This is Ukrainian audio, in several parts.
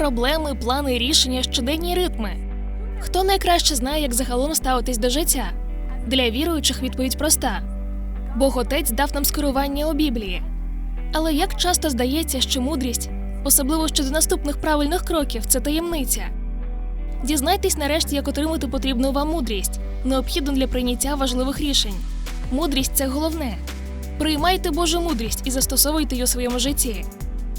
проблеми, плани, рішення, щоденні ритми. Хто найкраще знає, як загалом ставитись до життя? Для віруючих відповідь проста: Бог Отець дав нам скерування у Біблії. Але як часто здається, що мудрість, особливо щодо наступних правильних кроків, це таємниця. Дізнайтесь нарешті, як отримати потрібну вам мудрість, необхідну для прийняття важливих рішень. Мудрість це головне. Приймайте Божу мудрість і застосовуйте її у своєму житті.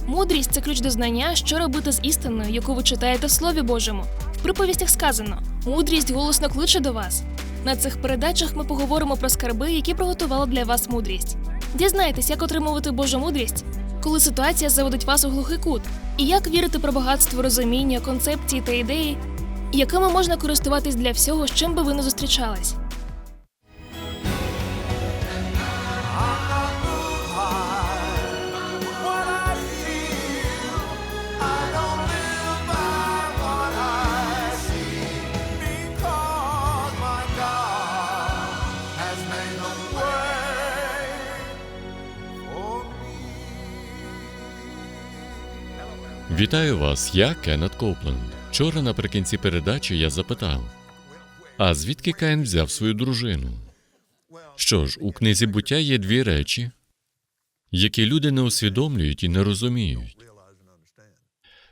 Мудрість це ключ до знання, що робити з істиною, яку ви читаєте в Слові Божому. В приповістях сказано: мудрість голосно кличе до вас. На цих передачах ми поговоримо про скарби, які приготувала для вас мудрість. Дізнайтесь, як отримувати Божу мудрість, коли ситуація заводить вас у глухий кут, і як вірити про багатство розуміння, концепції та ідеї, якими можна користуватись для всього, з чим би ви не зустрічались. Вітаю вас, я Кеннет Копленд. Вчора наприкінці передачі я запитав: а звідки Каїн взяв свою дружину? Що ж, у книзі буття є дві речі, які люди не усвідомлюють і не розуміють.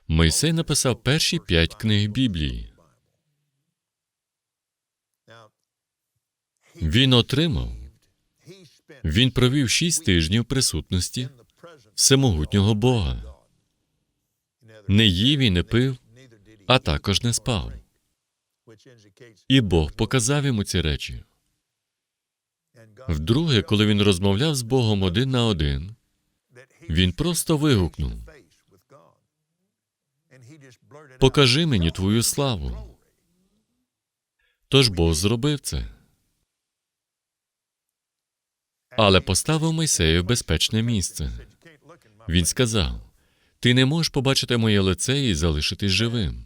Мойсей написав перші п'ять книг Біблії. Він отримав, він провів шість тижнів присутності всемогутнього Бога. Не їв і не пив, а також не спав. І Бог показав йому ці речі. Вдруге, коли він розмовляв з Богом один на один, він просто вигукнув: Покажи мені твою славу. Тож Бог зробив це. Але поставив Мойсея в безпечне місце. Він сказав: Ти не можеш побачити моє лице і залишитись живим.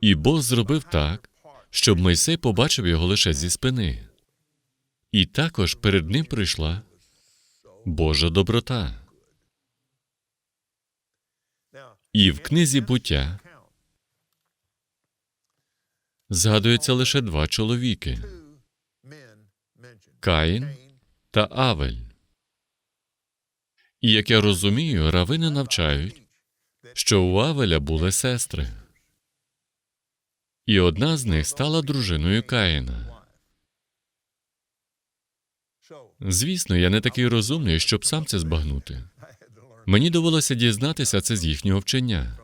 І Бог зробив так, щоб Мойсей побачив його лише зі спини. І також перед ним прийшла Божа доброта. І в книзі буття згадується лише два чоловіки Каїн та Авель. І як я розумію, равини навчають, що у Авеля були сестри. І одна з них стала дружиною Каїна. Звісно, я не такий розумний, щоб сам це збагнути. Мені довелося дізнатися це з їхнього вчення.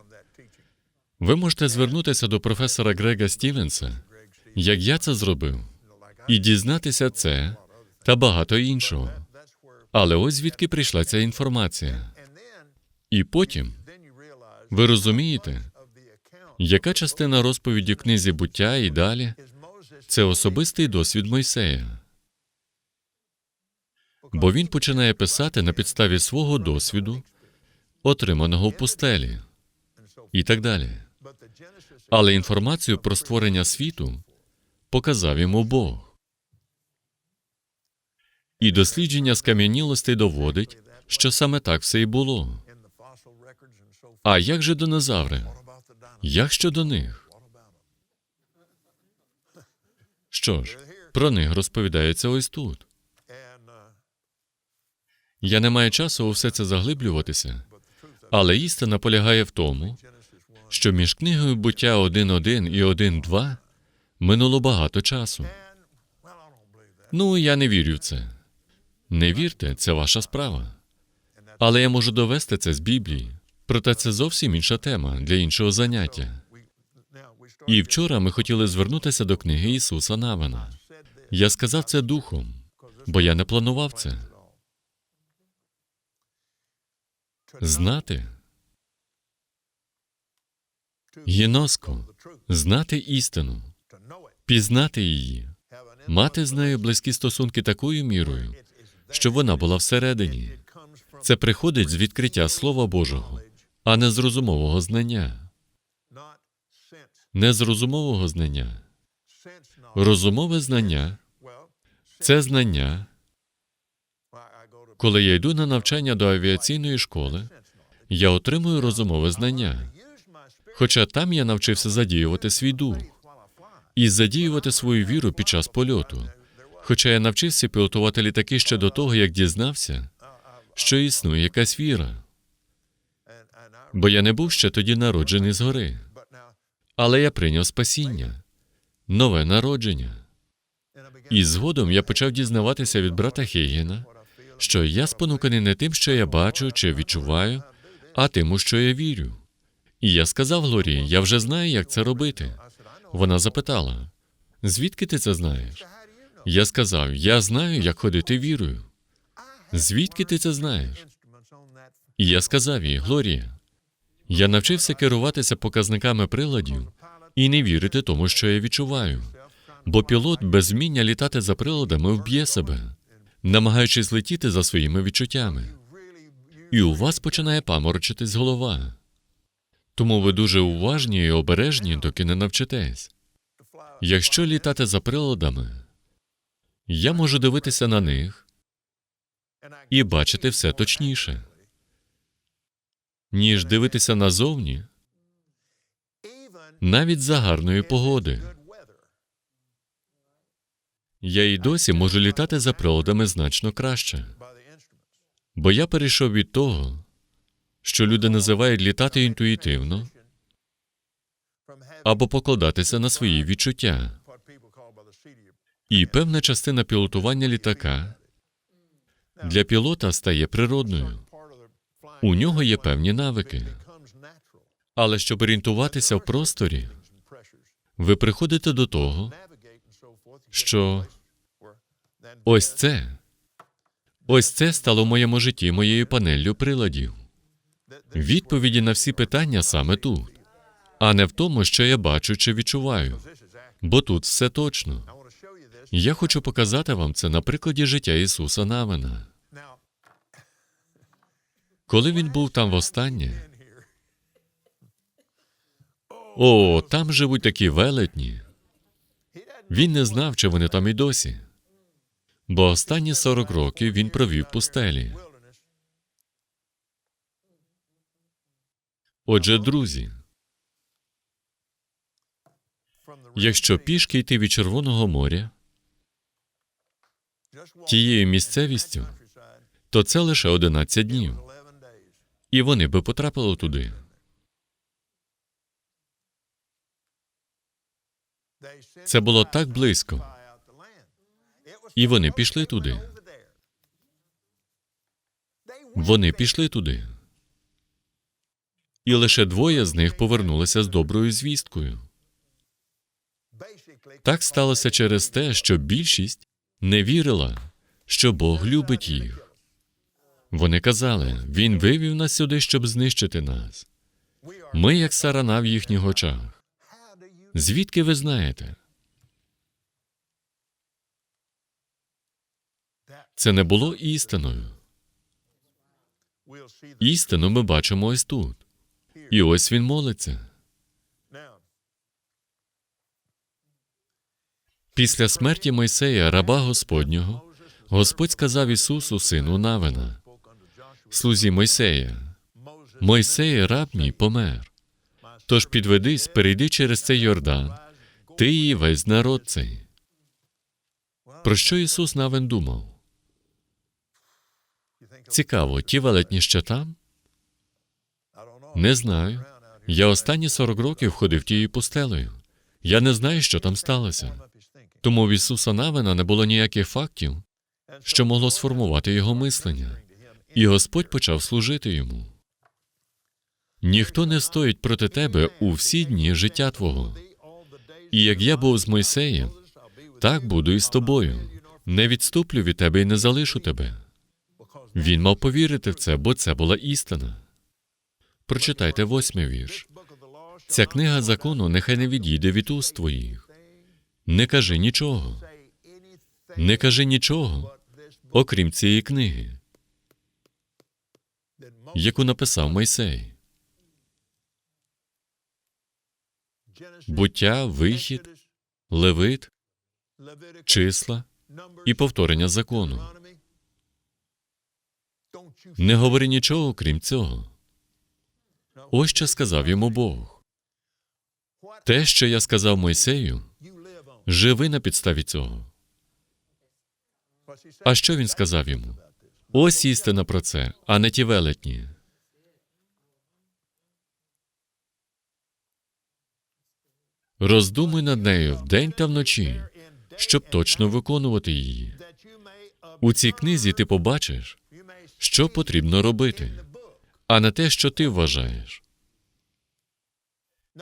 Ви можете звернутися до професора Грега Стівенса, як я це зробив, і дізнатися це та багато іншого. Але ось звідки прийшла ця інформація. І потім ви розумієте, яка частина розповіді книзі буття і далі це особистий досвід Мойсея. Бо він починає писати на підставі свого досвіду, отриманого в пустелі, і так далі. Але інформацію про створення світу показав йому Бог. І дослідження скам'янілостей доводить, що саме так все і було. А як же динозаври? Як щодо них? Що ж, про них розповідається ось тут. Я не маю часу у все це заглиблюватися, але істина полягає в тому, що між книгою буття 1.1 і 1.2 минуло багато часу. Ну, я не вірю в це. Не вірте, це ваша справа. Але я можу довести це з Біблії. Проте це зовсім інша тема для іншого заняття. І вчора ми хотіли звернутися до книги Ісуса Навина. Я сказав це духом, бо я не планував це. Знати. Гіноско, знати істину, пізнати її, мати з нею близькі стосунки такою мірою, щоб вона була всередині. Це приходить з відкриття Слова Божого, а не з розумового знання. Не з розумового знання. Розумове знання це знання. Коли я йду на навчання до авіаційної школи, я отримую розумове знання. Хоча там я навчився задіювати свій дух і задіювати свою віру під час польоту. Хоча я навчився пілотувати літаки ще до того, як дізнався, що існує якась віра, бо я не був ще тоді народжений згори. Але я прийняв спасіння, нове народження. І згодом я почав дізнаватися від брата Хейгена, що я спонуканий не тим, що я бачу чи відчуваю, а тим, у що я вірю. І я сказав Глорії, я вже знаю, як це робити. Вона запитала: звідки ти це знаєш? Я сказав: Я знаю, як ходити вірою. Звідки ти це знаєш? І я сказав їй, Глорія, я навчився керуватися показниками приладів і не вірити тому, що я відчуваю. Бо пілот без вміння літати за приладами вб'є себе, намагаючись летіти за своїми відчуттями. І у вас починає паморочитись голова. Тому ви дуже уважні і обережні, доки не навчитесь. Якщо літати за приладами, я можу дивитися на них і бачити все точніше, ніж дивитися назовні, навіть за гарної погоди. Я і досі можу літати за приладами значно краще, бо я перейшов від того, що люди називають літати інтуїтивно або покладатися на свої відчуття. І певна частина пілотування літака для пілота стає природною. У нього є певні навики. Але щоб орієнтуватися в просторі, ви приходите до того, що ось це, ось це стало в моєму житті моєю панеллю приладів. Відповіді на всі питання саме тут, а не в тому, що я бачу чи відчуваю. Бо тут все точно. Я хочу показати вам це на прикладі життя Ісуса Навина. Коли він був там востаннє, о, там живуть такі велетні. Він не знав, чи вони там і досі. Бо останні 40 років він провів пустелі. Отже, друзі, якщо пішки йти від Червоного моря тією місцевістю, то це лише 11 днів, і вони би потрапили туди. Це було так близько, і вони пішли туди. Вони пішли туди. І лише двоє з них повернулися з доброю звісткою. Так сталося через те, що більшість не вірила, що Бог любить їх. Вони казали, Він вивів нас сюди, щоб знищити нас. Ми, як сарана в їхніх очах. Звідки ви знаєте? Це не було істиною. Істину ми бачимо ось тут. І ось він молиться. Після смерті Мойсея, раба Господнього, Господь сказав Ісусу, сину Навина, слузі Мойсея, Мойсей, раб мій, помер. Тож підведись, перейди через цей Йордан, ти і весь народ цей. Про що Ісус Навин думав? Цікаво, ті велетні ще там? Не знаю. Я останні 40 років ходив тією пустелею. Я не знаю, що там сталося. Тому в Ісуса Навина не було ніяких фактів, що могло сформувати його мислення, і Господь почав служити йому. Ніхто не стоїть проти тебе у всі дні життя твого. І як я був з Мойсеєм, так буду і з тобою. Не відступлю від тебе і не залишу тебе. Він мав повірити в це, бо це була істина. Прочитайте восьмий вірш. Ця книга закону нехай не відійде від уст твоїх. Не кажи нічого. Не кажи нічого, окрім цієї книги, яку написав Мойсей. Буття, вихід, левит, числа і повторення закону. Не говори нічого, крім цього. Ось що сказав йому Бог. Те, що я сказав Мойсею, живи на підставі цього. А що він сказав йому? Ось істина про це, а не ті велетні. Роздумуй над нею вдень та вночі, щоб точно виконувати її. У цій книзі ти побачиш, що потрібно робити, а не те, що ти вважаєш,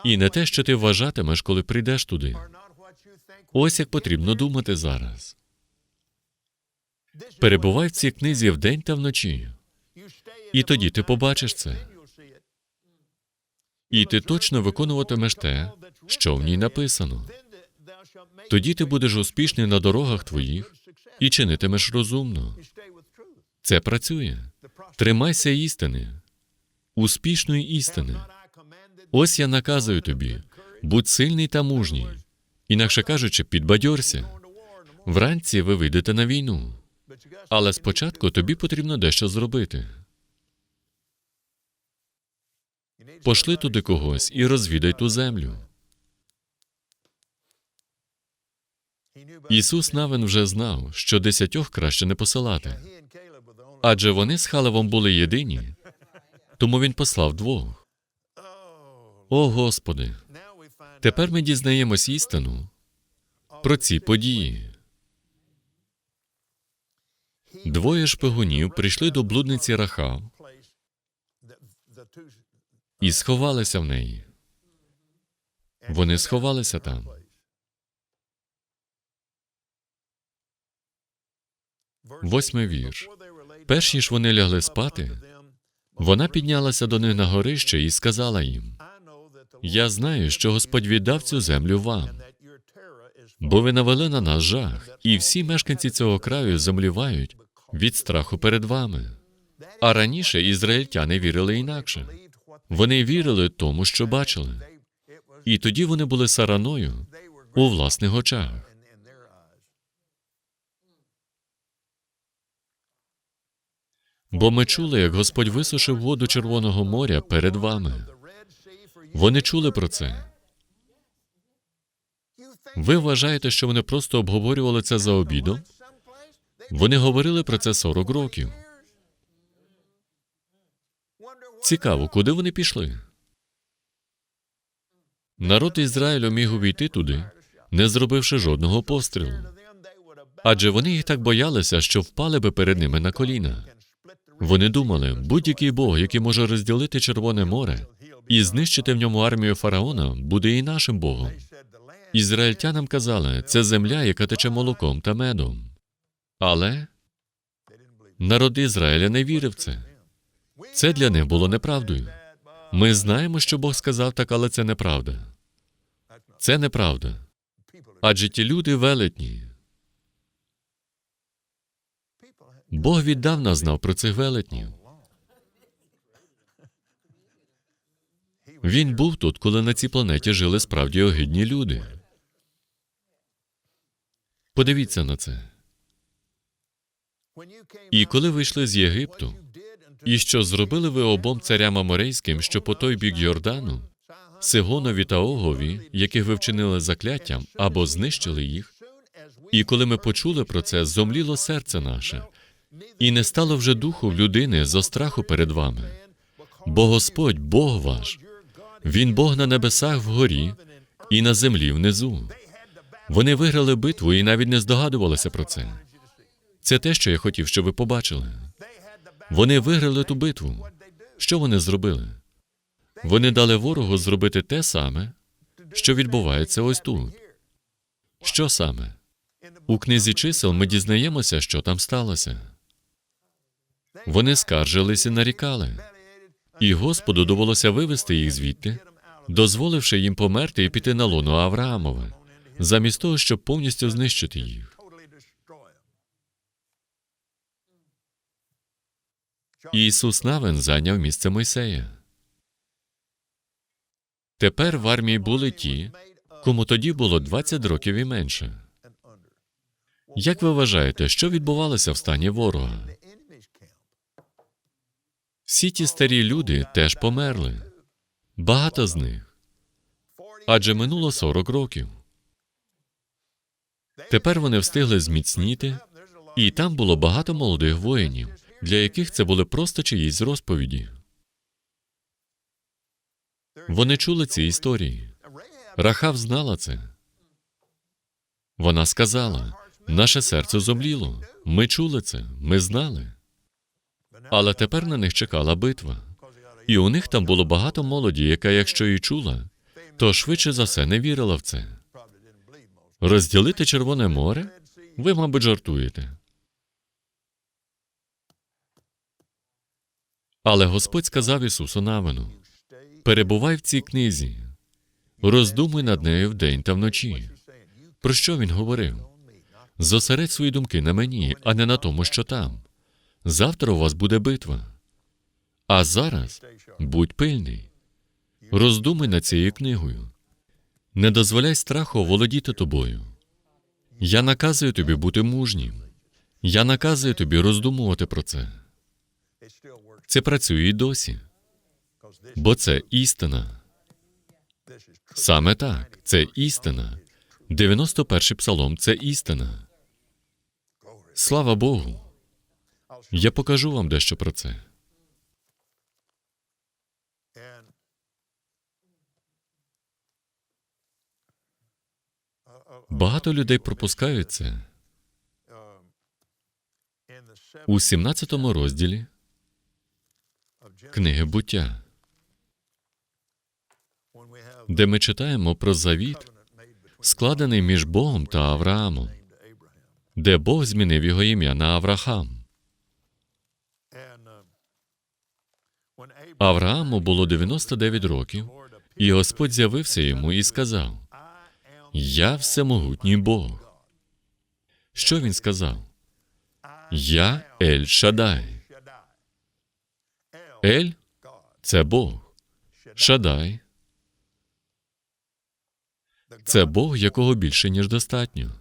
і не те, що ти вважатимеш, коли прийдеш туди. Ось як потрібно думати зараз. Перебувай в цій книзі вдень та вночі, і тоді ти побачиш це. І ти точно виконуватимеш те, що в ній написано. Тоді ти будеш успішний на дорогах твоїх і чинитимеш розумно. Це працює. Тримайся істини, успішної істини. Ось я наказую тобі: будь сильний та мужній, інакше кажучи, підбадьорся. Вранці ви вийдете на війну, але спочатку тобі потрібно дещо зробити. Пошли туди когось і розвідай ту землю. Ісус Навин вже знав, що десятьох краще не посилати, адже вони з Халевом були єдині, тому він послав двох. О Господи, тепер ми дізнаємось істину про ці події. Двоє шпигунів прийшли до блудниці Рахав і сховалися в неї. Вони сховалися там. Восьмий вірш. Перш ніж вони лягли спати, вона піднялася до них на горище і сказала їм: Я знаю, що Господь віддав цю землю вам, бо ви навели на нас жах, і всі мешканці цього краю землівають від страху перед вами. А раніше ізраїльтяни вірили інакше. Вони вірили тому, що бачили. І тоді вони були сараною у власних очах. Бо ми чули, як Господь висушив воду Червоного моря перед вами. Вони чули про це. Ви вважаєте, що вони просто обговорювали це за обідом? Вони говорили про це 40 років. Цікаво, куди вони пішли? Народ Ізраїлю міг увійти туди, не зробивши жодного пострілу. Адже вони їх так боялися, що впали би перед ними на коліна. Вони думали, будь-який Бог, який може розділити Червоне море і знищити в ньому армію фараона, буде і нашим Богом. Ізраїльтянам казали, це земля, яка тече молоком та медом. Але народ Ізраїля не вірив це. Це для них було неправдою. Ми знаємо, що Бог сказав так, але це неправда. Це неправда. Адже ті люди велетні. Бог віддавна знав про цих велетнів. Він був тут, коли на цій планеті жили справді огидні люди. Подивіться на це. І коли ви йшли з Єгипту, і що зробили ви обом царям аморейським, що по той бік Йордану, Сигонові та Огові, яких ви вчинили закляттям або знищили їх, і коли ми почули про це, зомліло серце наше, і не стало вже духу людини зо страху перед вами. Бо Господь, Бог ваш, Він Бог на небесах вгорі і на землі внизу. Вони виграли битву і навіть не здогадувалися про це. Це те, що я хотів, щоб ви побачили. Вони виграли ту битву. Що вони зробили? Вони дали ворогу зробити те саме, що відбувається ось тут. Що саме? У книзі чисел ми дізнаємося, що там сталося. Вони скаржились і нарікали, і Господу довелося вивести їх звідти, дозволивши їм померти і піти на лоно Авраамове, замість того, щоб повністю знищити їх. Ісус Навин зайняв місце Мойсея. Тепер в армії були ті, кому тоді було 20 років і менше. Як ви вважаєте, що відбувалося в стані ворога? Всі ті старі люди теж померли. Багато з них. Адже минуло 40 років. Тепер вони встигли зміцніти, і там було багато молодих воїнів, для яких це були просто чиїсь розповіді. Вони чули ці історії. Рахав знала це. Вона сказала: наше серце зомліло. Ми чули це, ми знали. Але тепер на них чекала битва. І у них там було багато молоді, яка, якщо і чула, то швидше за все не вірила в це. Розділити Червоне море? Ви, мабуть, жартуєте. Але Господь сказав Ісусу Навину: перебувай в цій книзі, роздумуй над нею вдень та вночі. Про що він говорив? Зосередь свої думки на мені, а не на тому, що там. Завтра у вас буде битва. А зараз будь пильний. Роздумуй над цією книгою. Не дозволяй страху оволодіти тобою. Я наказую тобі бути мужнім. Я наказую тобі роздумувати про це. Це працює і досі, бо це істина. Саме так, це істина. 91-й псалом це істина. Слава Богу. Я покажу вам дещо про це. Багато людей пропускають це. У 17 розділі книги буття, де ми читаємо про завіт, складений між Богом та Авраамом, де Бог змінив його ім'я на Аврахам. Аврааму було 99 років, і Господь з'явився йому і сказав: Я всемогутній Бог. Що він сказав? Я Ель Шадай. Ель це Бог. Шадай це Бог, якого більше, ніж достатньо.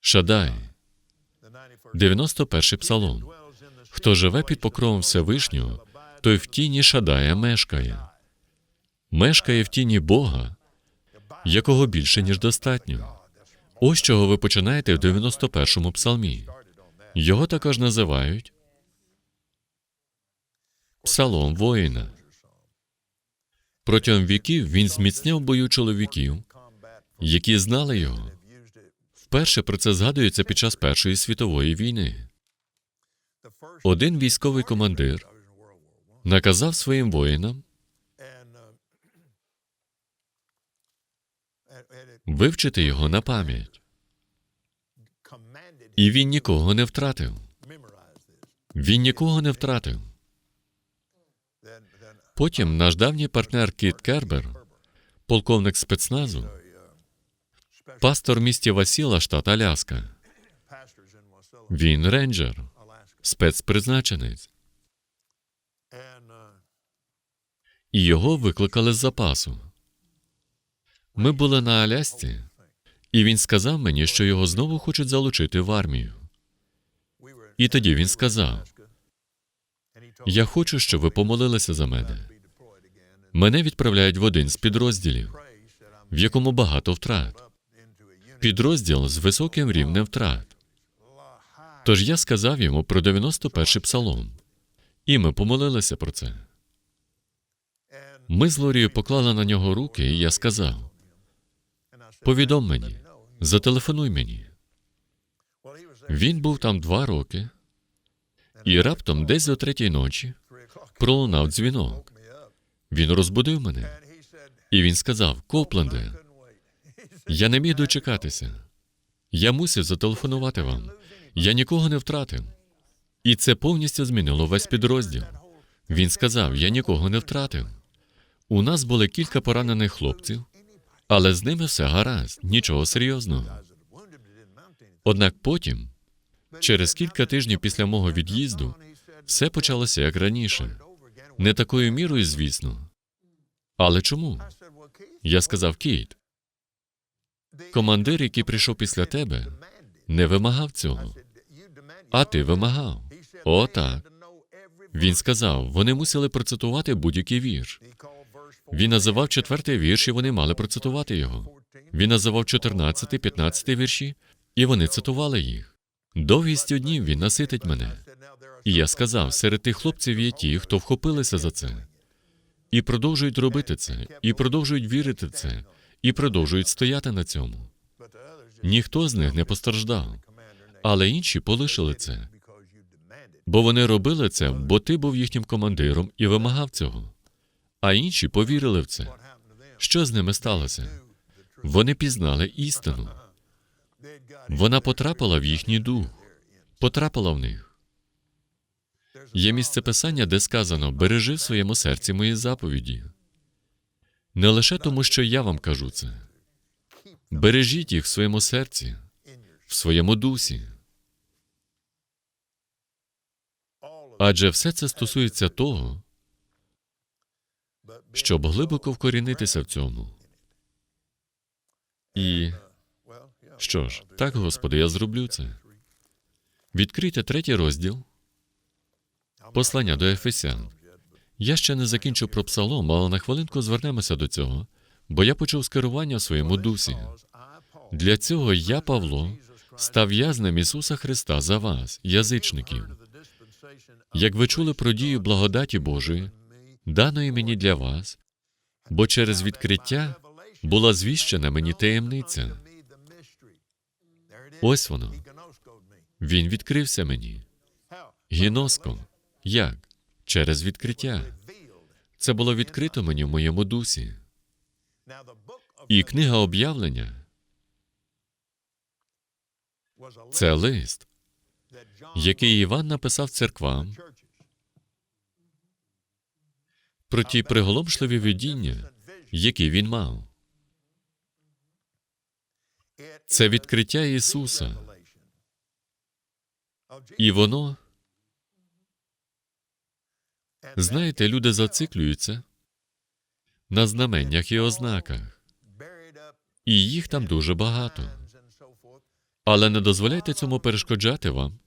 Шадай, 91-й псалом. Хто живе під покровом Всевишнього, той в тіні Шадая мешкає. Мешкає в тіні Бога, якого більше, ніж достатньо. Ось чого ви починаєте в 91-му псалмі. Його також називають Псалом воїна. Протягом віків він зміцняв бою чоловіків, які знали його. Вперше про це згадується під час Першої світової війни. Один військовий командир наказав своїм воїнам вивчити його на пам'ять, і він нікого не втратив. Він нікого не втратив. Потім наш давній партнер Кіт Кербер, полковник спецназу, пастор місті Васіла, штат Аляска. Він рейнджер, спецпризначенець, і його викликали з запасу. Ми були на Алясці, і він сказав мені, що його знову хочуть залучити в армію. І тоді він сказав: Я хочу, щоб ви помолилися за мене. Мене відправляють в один з підрозділів, в якому багато втрат. Підрозділ з високим рівнем втрат. Тож я сказав йому про 91-й псалом, і ми помолилися про це. Ми з Лорією поклали на нього руки, і я сказав: повідом мені, зателефонуй мені. Він був там два роки, і раптом, десь о третій ночі, пролунав дзвінок. Він розбудив мене, і він сказав: Копленде, я не міг дочекатися. Я мусив зателефонувати вам. Я нікого не втратив. І це повністю змінило весь підрозділ. Він сказав: Я нікого не втратив. У нас були кілька поранених хлопців, але з ними все гаразд, нічого серйозного. Однак потім, через кілька тижнів після мого від'їзду, все почалося як раніше. Не такою мірою, звісно. Але чому? Я сказав Кейт. Командир, який прийшов після тебе, не вимагав цього. А ти вимагав. О, так. Він сказав, вони мусили процитувати будь-який вірш. Він називав четвертий вірш, і вони мали процитувати його. Він називав 14, 15 вірші, і вони цитували їх. Довгістю днів він наситить мене. І я сказав, серед тих хлопців є ті, хто вхопилися за це, і продовжують робити це, і продовжують вірити в це, і продовжують стояти на цьому. Ніхто з них не постраждав, але інші полишили це, бо вони робили це, бо ти був їхнім командиром і вимагав цього. А інші повірили в це. Що з ними сталося? Вони пізнали істину. Вона потрапила в їхній дух, потрапила в них. Є місце писання, де сказано: бережи в своєму серці мої заповіді. Не лише тому, що я вам кажу це. Бережіть їх в своєму серці, в своєму дусі. Адже все це стосується того, щоб глибоко вкорінитися в цьому. І що ж, так, Господи, я зроблю це. Відкрийте третій розділ послання до Ефесян. Я ще не закінчу про псалом, але на хвилинку звернемося до цього, бо я почув скерування в своєму дусі. Для цього я, Павло, став в'язнем Ісуса Христа за вас, язичників. Як ви чули про дію благодаті Божої, даної мені для вас, бо через відкриття була звіщена мені таємниця. Ось воно. Він відкрився мені. Гіноском. Як? Через відкриття. Це було відкрито мені в моєму дусі. І книга об'явлення це лист, який Іван написав церквам про ті приголомшливі видіння, які він мав. Це відкриття Ісуса. І воно, знаєте, люди зациклюються на знаменнях і ознаках, і їх там дуже багато. Але не дозволяйте цьому перешкоджати вам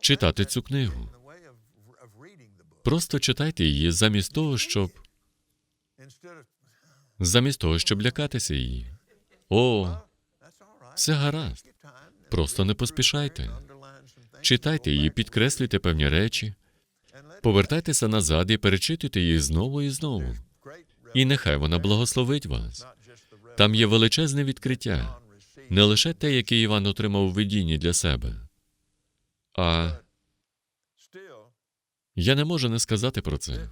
читати цю книгу. Просто читайте її замість того, щоб замість того, щоб лякатися її. О, все гаразд. Просто не поспішайте. Читайте її, підкреслюйте певні речі, повертайтеся назад і перечитуйте їх знову і знову. І нехай вона благословить вас. Там є величезне відкриття, не лише те, яке Іван отримав у видінні для себе, а я не можу не сказати про це.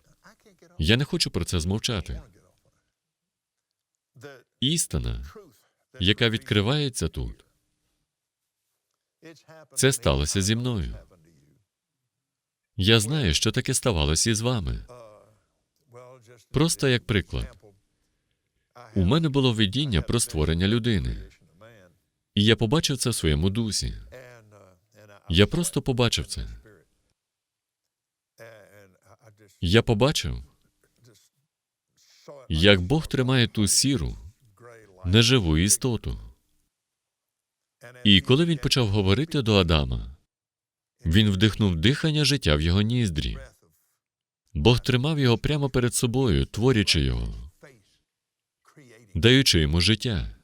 Я не хочу про це змовчати. Істина, яка відкривається тут, це сталося зі мною. Я знаю, що таке ставалося і з вами. Просто як приклад. У мене було видіння про створення людини, і я побачив це в своєму дусі. Я просто побачив це. Я побачив, як Бог тримає ту сіру, неживу істоту. І коли він почав говорити до Адама, він вдихнув дихання життя в його ніздрі. Бог тримав його прямо перед собою, творячи його, даючи йому життя.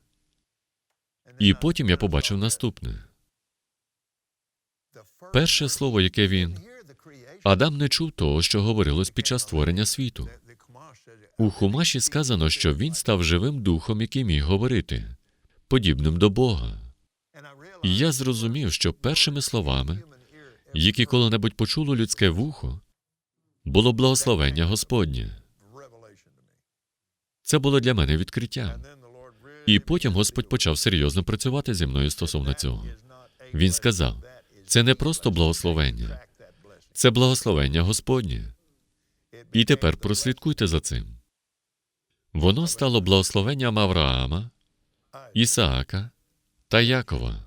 І потім я побачив наступне. Перше слово, яке він Адам не чув того, що говорилось під час створення світу. У Хумаші сказано, що він став живим духом, який міг говорити, подібним до Бога. І я зрозумів, що першими словами, які коли-небудь почуло людське вухо, було благословення Господнє. Це було для мене відкриття. І потім Господь почав серйозно працювати зі мною стосовно цього. Він сказав: це не просто благословення, це благословення Господнє. І тепер прослідкуйте за цим. Воно стало благословенням Авраама, Ісаака та Якова.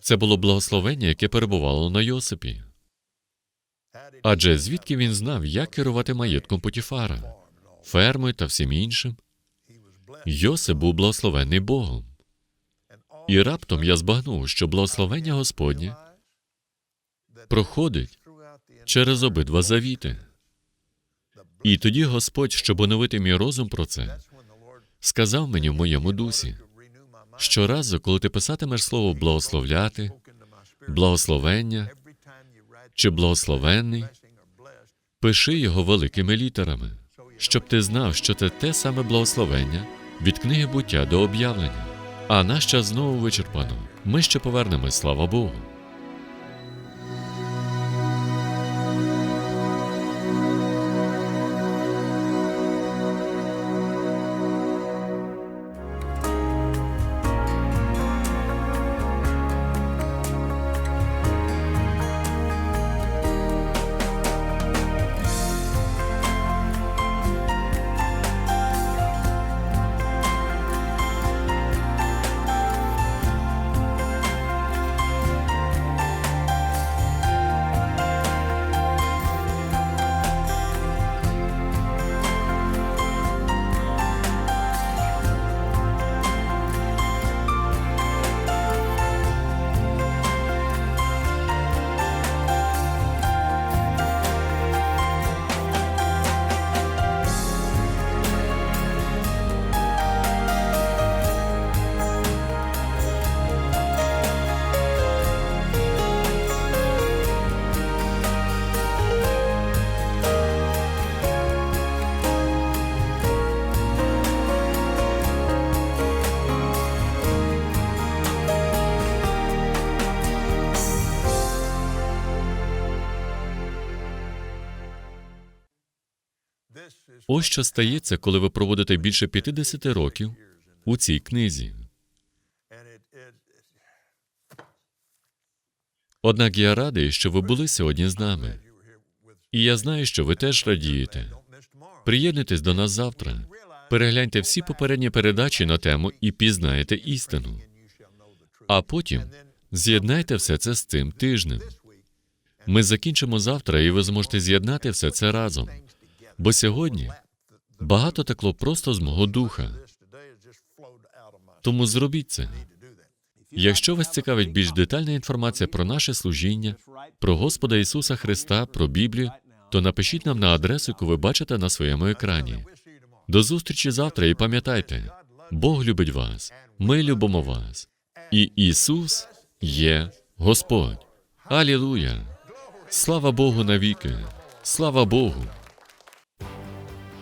Це було благословення, яке перебувало на Йосипі. Адже звідки він знав, як керувати маєтком Потіфара, фермою та всім іншим? Йосип був благословений Богом. І раптом я збагнув, що благословення Господнє проходить через обидва завіти. І тоді Господь, щоб оновити мій розум про це, сказав мені в моєму дусі: щоразу, коли ти писатимеш слово благословляти, благословення чи благословенний, пиши його великими літерами, щоб ти знав, що це те саме благословення від книги буття до об'явлення. А наш час знову вичерпано. Ми ще повернемось, слава Богу. Ось що стається, коли ви проводите більше 50 років у цій книзі. Однак я радий, що ви були сьогодні з нами. І я знаю, що ви теж радієте. Приєднуйтесь до нас завтра. Перегляньте всі попередні передачі на тему і пізнаєте істину. А потім з'єднайте все це з цим тижнем. Ми закінчимо завтра, і ви зможете з'єднати все це разом. Бо сьогодні багато текло просто з мого духа. Тому зробіть це. Якщо вас цікавить більш детальна інформація про наше служіння, про Господа Ісуса Христа, про Біблію, то напишіть нам на адресу, яку ви бачите на своєму екрані. До зустрічі завтра і пам'ятайте, Бог любить вас, ми любимо вас, і Ісус є Господь. Алілуя! Слава Богу навіки! Слава Богу!